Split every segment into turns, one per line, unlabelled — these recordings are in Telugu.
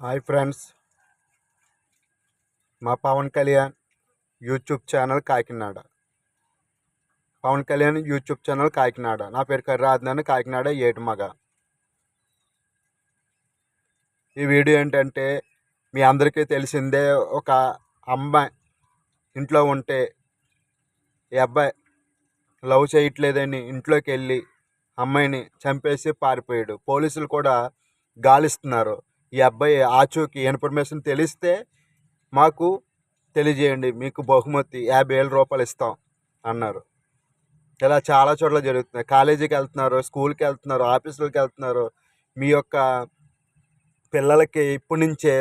Hi friends. మా Pawan Kalyan YouTube channel Kakinada. Pawan Kalyan YouTube channel Kakinada. నా పేరు కర్రాజనాన్ని కాకినాడ ఏటుమగ ఈ వీడియో ఏంటంటే మీ అందరికీ తెలిసిందే ఒక అమ్మాయి ఇంట్లో ఉంటే ఈ అబ్బాయి లవ్ చేయట్లేదని ఇంట్లోకి వెళ్ళి అమ్మాయిని చంపేసి పారిపోయాడు. పోలీసులు కూడా గాలిస్తున్నారు. ఈ అబ్బాయి ఆచూకీ ఇన్ఫర్మేషన్ తెలిస్తే మాకు తెలియజేయండి మీకు బహుమతి యాభై వేల రూపాయలు ఇస్తాం అన్నారు. ఇలా చాలా చోట్ల జరుగుతున్నాయి. కాలేజీకి వెళ్తున్నారు స్కూల్కి వెళ్తున్నారు ఆఫీసులకు వెళ్తున్నారు. మీ యొక్క పిల్లలకి ఇప్పటి నుంచే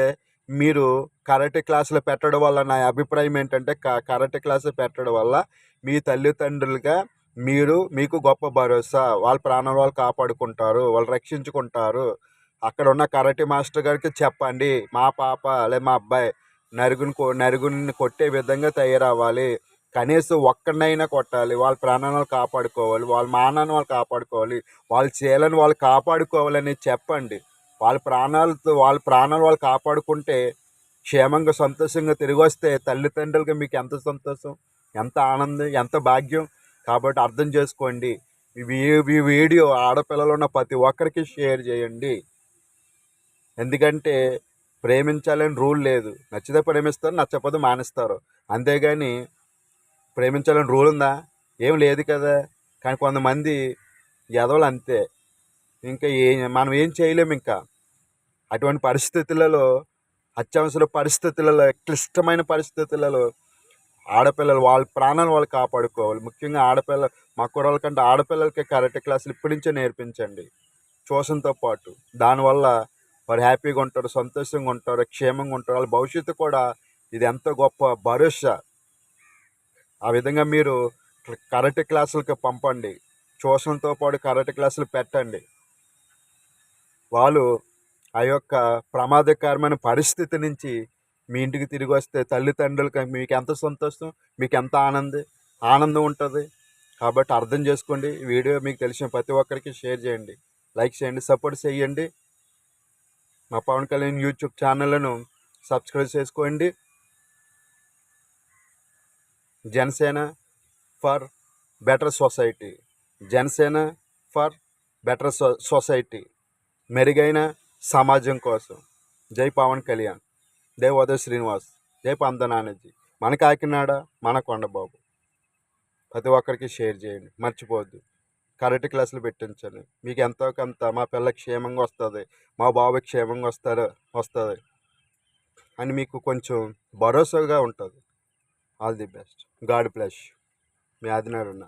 మీరు కరాటే క్లాసులు పెట్టడం వల్ల నా అభిప్రాయం ఏంటంటే కరాటే క్లాసులు పెట్టడం వల్ల మీ తల్లిదండ్రులుగా మీరు మీకు గొప్ప భరోసా. వాళ్ళ ప్రాణాలు వాళ్ళు కాపాడుకుంటారు వాళ్ళు రక్షించుకుంటారు. అక్కడ ఉన్న కరాటే మాస్టర్ గారికి చెప్పండి. మా పాప లేదా మా అబ్బాయి నరుగుని కొ నరుగుని కొట్టే విధంగా తయారవ్వాలి. కనీసం ఒక్కడినైనా కొట్టాలి. వాళ్ళ ప్రాణాలను కాపాడుకోవాలి. వాళ్ళ మానాన్ని వాళ్ళు కాపాడుకోవాలి. వాళ్ళ చీలను వాళ్ళు కాపాడుకోవాలని చెప్పండి. వాళ్ళ ప్రాణాలతో వాళ్ళ ప్రాణాలు వాళ్ళు కాపాడుకుంటే క్షేమంగా సంతోషంగా తిరిగి వస్తే తల్లిదండ్రులకి మీకు ఎంత సంతోషం ఎంత ఆనందం ఎంత భాగ్యం? కాబట్టి అర్థం చేసుకోండి. ఈ వీడియో ఆడపిల్లలు ఉన్న ప్రతి ఒక్కరికి షేర్ చేయండి. ఎందుకంటే ప్రేమించాలని రూల్ లేదు. నచ్చితే ప్రేమిస్తారు నచ్చకపోతే మానేస్తారు. అంతేగాని ప్రేమించాలని రూల్ ఉందా? ఏం లేదు కదా. కానీ కొంతమంది ఎదవలు అంతే. ఇంకా ఏ మనం ఏం చేయలేము ఇంకా. అటువంటి పరిస్థితులలో అత్యవసర పరిస్థితులలో క్లిష్టమైన పరిస్థితులలో ఆడపిల్లలు వాళ్ళ ప్రాణాలు వాళ్ళు కాపాడుకోవాలి. ముఖ్యంగా ఆడపిల్ల మా కుర్రాల కంటే ఆడపిల్లలకి కరెక్ట్ క్లాసులు ఇప్పటి నుంచే నేర్పించండి. ట్యూషన్తో పాటు. దానివల్ల వారు హ్యాపీగా ఉంటారు సంతోషంగా ఉంటారు క్షేమంగా ఉంటారు. వాళ్ళ భవిష్యత్తు కూడా ఇది ఎంతో గొప్ప భరోసా. ఆ విధంగా మీరు కరాటే క్లాసులకి పంపండి. ట్యూషన్తో పాటు కరాటే క్లాసులు పెట్టండి. వాళ్ళు ఆ యొక్క ప్రమాదకరమైన పరిస్థితి నుంచి మీ ఇంటికి తిరిగి వస్తే తల్లిదండ్రులకి మీకు ఎంత సంతోషం మీకు ఎంత ఆనందం ఆనందం ఉంటుంది. కాబట్టి అర్థం చేసుకోండి. వీడియో మీకు తెలిసిన ప్రతి ఒక్కరికి షేర్ చేయండి. లైక్ చేయండి సపోర్ట్ చేయండి. మా పవన్ కళ్యాణ్ యూట్యూబ్ ఛానళ్ళను సబ్స్క్రైబ్ చేసుకోండి. Janasena for better society. Janasena for better so society. మెరుగైన సమాజం కోసం. జై పవన్ కళ్యాణ్. జై ఉదయ్ శ్రీనివాస్. జై పందనానజీ మన కాకినాడ మన కొండబాబు. ప్రతి ఒక్కరికి షేర్ చేయండి. మర్చిపోవద్దు. కరెక్ట్ క్లాసులు పెట్టించండి మీకు ఎంతో కొంత మా పిల్ల క్షేమంగా వస్తుంది మా బాబు క్షేమంగా వస్తారు వస్తుంది అని మీకు కొంచెం భరోసాగా ఉంటుంది. All the best. God plus me ఆదినారున్నా